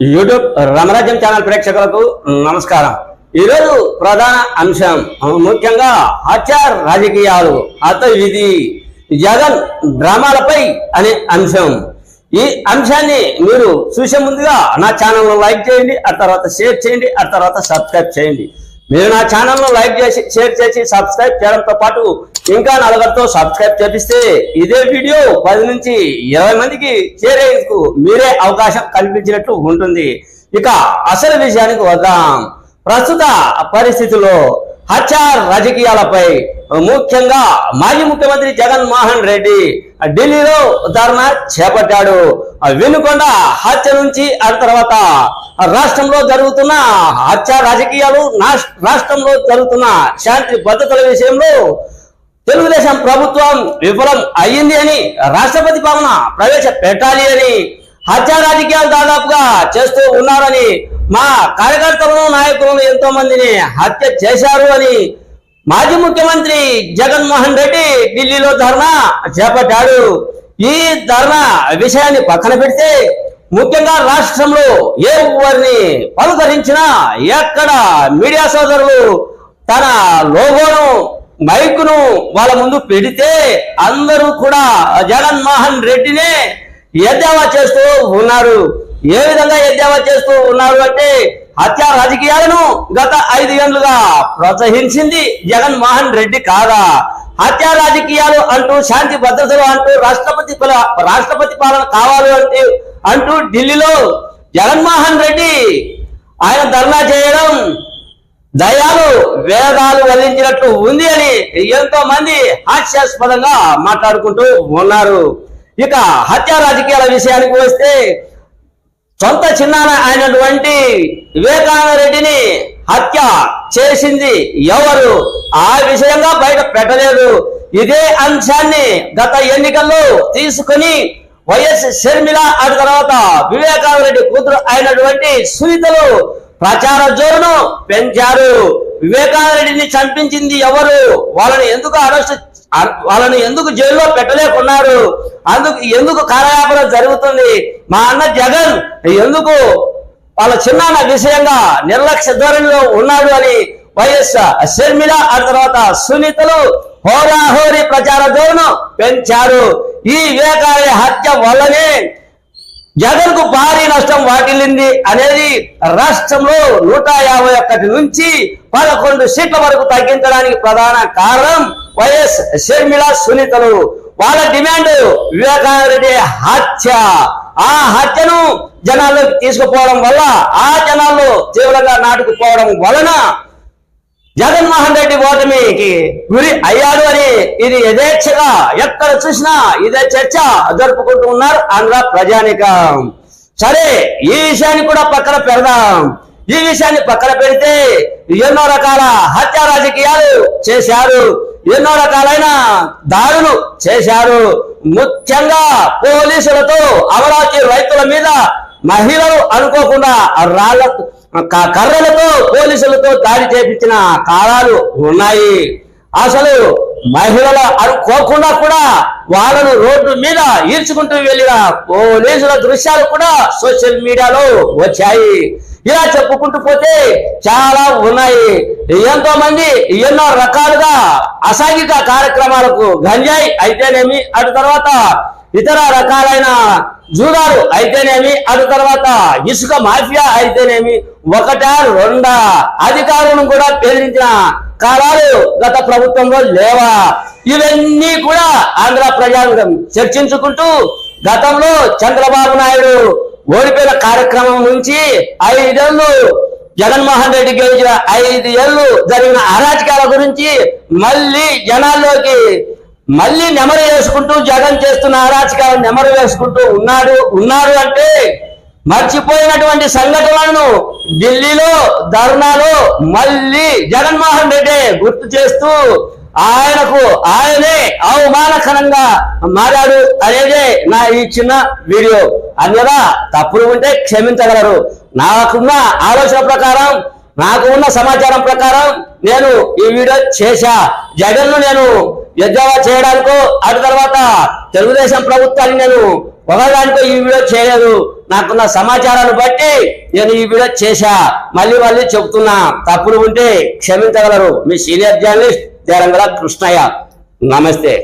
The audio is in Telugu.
యూట్యూబ్ రమరాజ్యం ఛానల్ ప్రేక్షకులకు నమస్కారం. ఈరోజు ప్రధాన అంశం ముఖ్యంగా ఆచార్ రాజకీయాలు అత విధి జగన్ డ్రామాలపై అనే అంశం. ఈ అంశాన్ని మీరు చూసే ముందుగా నా ఛానల్ను లైక్ చేయండి ఆ తర్వాత షేర్ చేయండి ఆ తర్వాత సబ్స్క్రైబ్ చేయండి. మీరు నా ఛానల్ను లైక్ చేసి షేర్ చేసి సబ్స్క్రైబ్ చేయడంతో పాటు ఇంకా నలుగురితో సబ్స్క్రైబ్ చేపిస్తే ఇదే వీడియో పది నుంచి ఇరవై మందికి చేరేందుకు మీరే అవకాశం కల్పించినట్లు ఉంటుంది. ఇక అసలు విషయానికి వద్దాం. ప్రస్తుత పరిస్థితుల్లో హచార్ రాజకీయాలపై ముఖ్యంగా మాజీ ముఖ్యమంత్రి జగన్ మోహన్ రెడ్డి ఢిల్లీలో ధర్నా చేపట్టాడు. వెనుకొండ హత్య నుంచి ఆ తర్వాత రాష్ట్రంలో జరుగుతున్న హత్య రాజకీయాలు నాష్- రాష్ట్రంలో జరుగుతున్న శాంతి భద్రతల విషయంలో తెలుగుదేశం ప్రభుత్వం విఫలం అయ్యింది అని రాష్ట్రపతి పాలన ప్రవేశపెట్టాలి అని హత్య రాజకీయాలు దాదాపుగా చేస్తూ ఉన్నారని మా కార్యకర్తలను నాయకులను ఎంతో మందిని హత్య చేశారు అని మాజీ ముఖ్యమంత్రి జగన్మోహన్ రెడ్డి ఢిల్లీలో ధర్నా చేపట్టాడు. ఈ ధర్నా విషయాన్ని పక్కన పెడితే ముఖ్యంగా రాష్ట్రంలో ఏ వారిని పలుకరించినా ఎక్కడ మీడియా సోదరులు తన లోగోను మైకును వాళ్ళ ముందు పెడితే అందరూ కూడా జగన్మోహన్ రెడ్డినే ఎద్దేవా చేస్తూ ఉన్నారు. ఏ విధంగా ఎద్దేవా చేస్తూ ఉన్నారు అంటే హత్యా రాజకీయాలను గత ఐదు ఏళ్ళుగా ప్రోత్సహించింది జగన్మోహన్ రెడ్డి కాదా? హత్యా రాజకీయాలు అంటూ శాంతి భద్రతలు అంటూ రాష్ట్రపతి రాష్ట్రపతి పాలన కావాలి అంటే అంటూ ఢిల్లీలో జగన్మోహన్ రెడ్డి ఆయన ధర్నా చేయడం దయాలు వేదాలు వదిలించినట్లు ఉంది అని ఎంతో మంది హాస్యాస్పదంగా మాట్లాడుకుంటూ ఉన్నారు. ఇక హత్య రాజకీయాల విషయానికి వస్తే సొంత చిన్నాన అయినటువంటి వివేకానందరెడ్డిని హత్య చేసింది ఎవరు? ఆ విషయంగా బయట పెట్టలేదు. ఇదే అంశాన్ని గత ఎన్నికల్లో తీసుకుని వైఎస్ షర్మిల ఆ తర్వాత వివేకానందరెడ్డి కూతురు అయినటువంటి సునీతలు ప్రచార జోరును పెంచారు. వివేకానందరెడ్డిని చంపించింది ఎవరు? వాళ్ళని ఎందుకు అరెస్ట్ వాళ్ళని ఎందుకు జైల్లో పెట్టలేకున్నారు? అందుకు ఎందుకు కాలయాపన జరుగుతుంది? మా అన్న జగన్ ఎందుకు వాళ్ళ చిన్నాన్న విషయంగా నిర్లక్ష్య ధోరణిలో ఉన్నాడు అని వైఎస్ షర్మిల ఆ తర్వాత సునీతలు హోరాహోరీ ప్రచార ధోరణు పెంచారు. ఈ వివేకాలయ హత్య వల్లనే జగన్కు భారీ నష్టం వాటిల్లింది అనేది రాష్ట్రంలో నూట యాభై ఒకటి నుంచి పదకొండు సీట్ల వరకు తగ్గించడానికి ప్రధాన కారణం వైఎస్ షర్మిల సునీతలు. వాళ్ళ డిమాండ్ వివేకానంద రెడ్డి హత్య. ఆ హత్యను జనాల్లోకి తీసుకుపోవడం వల్ల ఆ జనాల్లో తీవ్రంగా నాటుకుపోవడం వలన జగన్మోహన్ రెడ్డి ఓటమికి గురి అయ్యాడు అని ఇది యథేచ్ఛగా ఎక్కడ చూసినా ఇదే చర్చ జరుపుకుంటూ ఉన్నారు ఆంధ్ర ప్రజానికం. సరే ఈ విషయాన్ని కూడా పక్కన పెడదాం. ఈ విషయాన్ని పక్కన పెడితే ఎన్నో రకాల హత్య రాజకీయాలు చేశారు. ఎన్నో రకాలైన దాడులు చేశారు. ముఖ్యంగా పోలీసులతో అమరావతి రైతుల మీద మహిళలు అనుకోకుండా రాళ్ళ కర్రలతో పోలీసులతో దాడి చేపించిన కాలాలు ఉన్నాయి. అసలు మహిళల అనుకోకుండా కూడా వాళ్ళను రోడ్డు మీద ఈడ్చుకుంటూ వెళ్ళిన పోలీసుల దృశ్యాలు కూడా సోషల్ మీడియాలో వచ్చాయి. ఇలా చెప్పుకుంటూ పోతే చాలా ఉన్నాయి. ఎంతో మంది ఎన్నో రకాలుగా అసాంఘిక కార్యక్రమాలకు గంజాయి అయితేనేమి అటు తర్వాత ఇతర రకాలైన జూదాలు అయితేనేమి అటు తర్వాత ఇసుక మాఫియా అయితేనేమి ఒకటా రెండా అధికారులను కూడా బెదిరించిన కాలాలు గత ప్రభుత్వంలో లేవా? ఇవన్నీ కూడా ఆంధ్ర ప్రజాంగం చర్చించుకుంటూ గతంలో చంద్రబాబు నాయుడు ఓడిపోయిన కార్యక్రమం నుంచి ఐదేళ్ళు జగన్మోహన్ రెడ్డి గెలిచిన ఐదు ఏళ్ళు జరిగిన అరాచకాల గురించి మళ్ళీ జనాల్లోకి మళ్ళీ నెమరు వేసుకుంటూ జగన్ చేస్తున్న అరాచకాలను నెమరు వేసుకుంటూ ఉన్నాడు ఉన్నారు అంటే మర్చిపోయినటువంటి సంఘటనలను ఢిల్లీలో ధర్నాలో మళ్ళీ జగన్మోహన్ రెడ్డి గుర్తు చేస్తూ ఆయనకు ఆయనే అవమానకరంగా మారాడు. అనేదే నా ఈ చిన్న వీడియో. అందువల్ల తప్పులు ఉంటే క్షమించగలరు. నాకున్న ఆలోచన ప్రకారం నాకు ఉన్న సమాచారం ప్రకారం నేను ఈ వీడియో చేశా. జగన్ను నేను ఎద్దావా చేయడానికో అటు తర్వాత తెలుగుదేశం ప్రభుత్వాన్ని నేను పొగడానికో ఈ వీడియో చేయలేదు. నాకున్న సమాచారాన్ని బట్టి నేను ఈ వీడియో చేశా. మళ్ళీ మళ్ళీ చెప్తున్నా తప్పులు ఉంటే క్షమించగలరు. మీ సీనియర్ జర్నలిస్ట్ దేరంగల కృష్ణయ్య. నమస్తే.